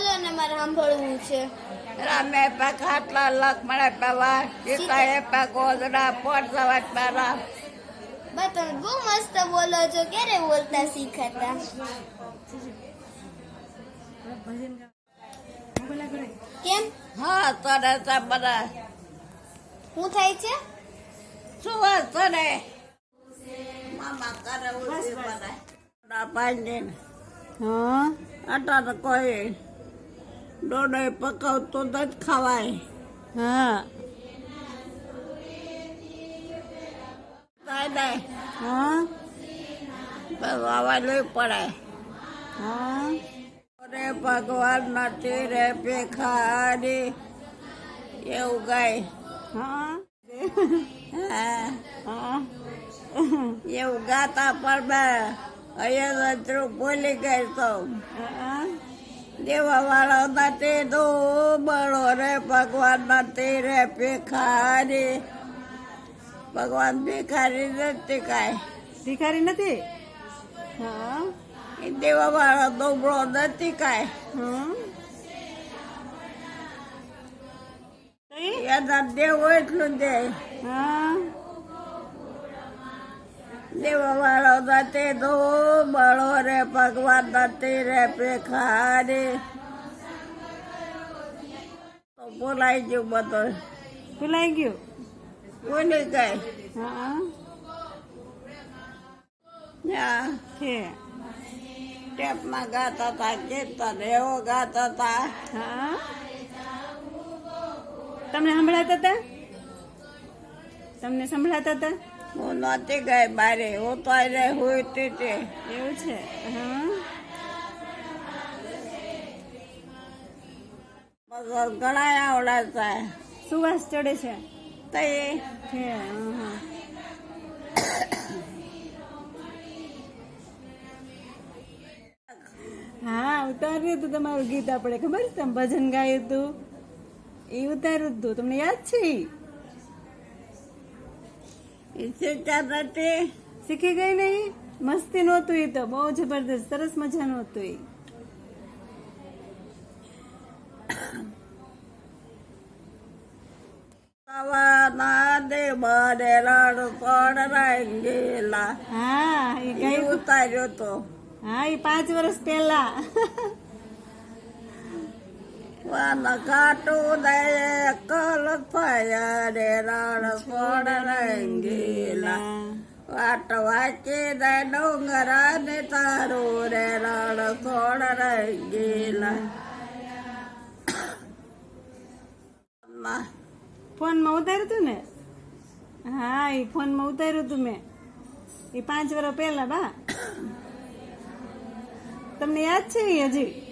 બોલો ને મારે સાંભળવું છે. રામે પા ખાટલા લક્ષ્મણે પવા સીતાએ પા ગોદડા પોટસવાટ પારા બા તમે બહુ મસ્ત બોલો છો. ક્યારે બોલતા શીખાતા? કેમ? હા તને તા બધા શું થાય છે? શું વાત તને? મામા કરે ઉઠી બધા ના પાંડી હા. આટા તો કોઈ ડોડો તો જ ખવાય. હા. ભગવાન નથી રે ભેખારી. એવું ગાય. હા. હા. હા. એવું ગાતા પણ મેં. અહીંયા ભૂલી ગઈ તો દેવા વાળા માટે તો બળો રે ભગવાન માટે રે ભેખારી. ભગવાન ભેખારી નથી કાંઈ. ભિખારી નથી? હા. દેવા વાળો દોબળો નથી કઈ. એના દેવું એટલું દે. હા. દેવા વાળો દતે દો બળો રે ભગવાન દતે રે તો બોલાઈ ગયું બધું. બોલાઈ ગયું? ભૂલી ગઈ. હા. હા છે. ટેપમાં ગાતા હતા કીર્તન એવો ગાતા હતા હા. તમને સંભળાતા હતા તમને સંભળાતા હતા હું નહોતી ગઈ બારે. હું તો એને તે તે એવું છે? હા ઘણા આવડાતા સુવાસ ચડે છે? તે છે હા હા ઉતાર્યું હતું તમારું ગીત આપણે. ખબર છે તમે ભજન ગાયું હતું? એ ઉતાર્યું હતું. તમને યાદ છે? ઈ? ઈ શીખ્યા નથી શીખી ગઈ નહીં મસ્તી નહોતું એ તો બહુ જબરદસ્ત સરસ મજાનું હતું એ સવાના દે મને રણ પણ રંગેલા હા એ ઈ ગાયું ઉતાર્યો તો હા એ પાંચ વર્ષ પહેલા વાન કાટું દે કલ થયા રે રણ પણ રંગેલા. વાટ વાંચી દે ડુંગરા ને તારું રે રણ થોડ રંગેલા. માં ફોનમાં ઉતાર્યું તું ને? હા એ ફોનમાં ઉતાર્યું તું મેં. એ પાંચ વર્ષ પહેલા બા. તમને યાદ છે હજી?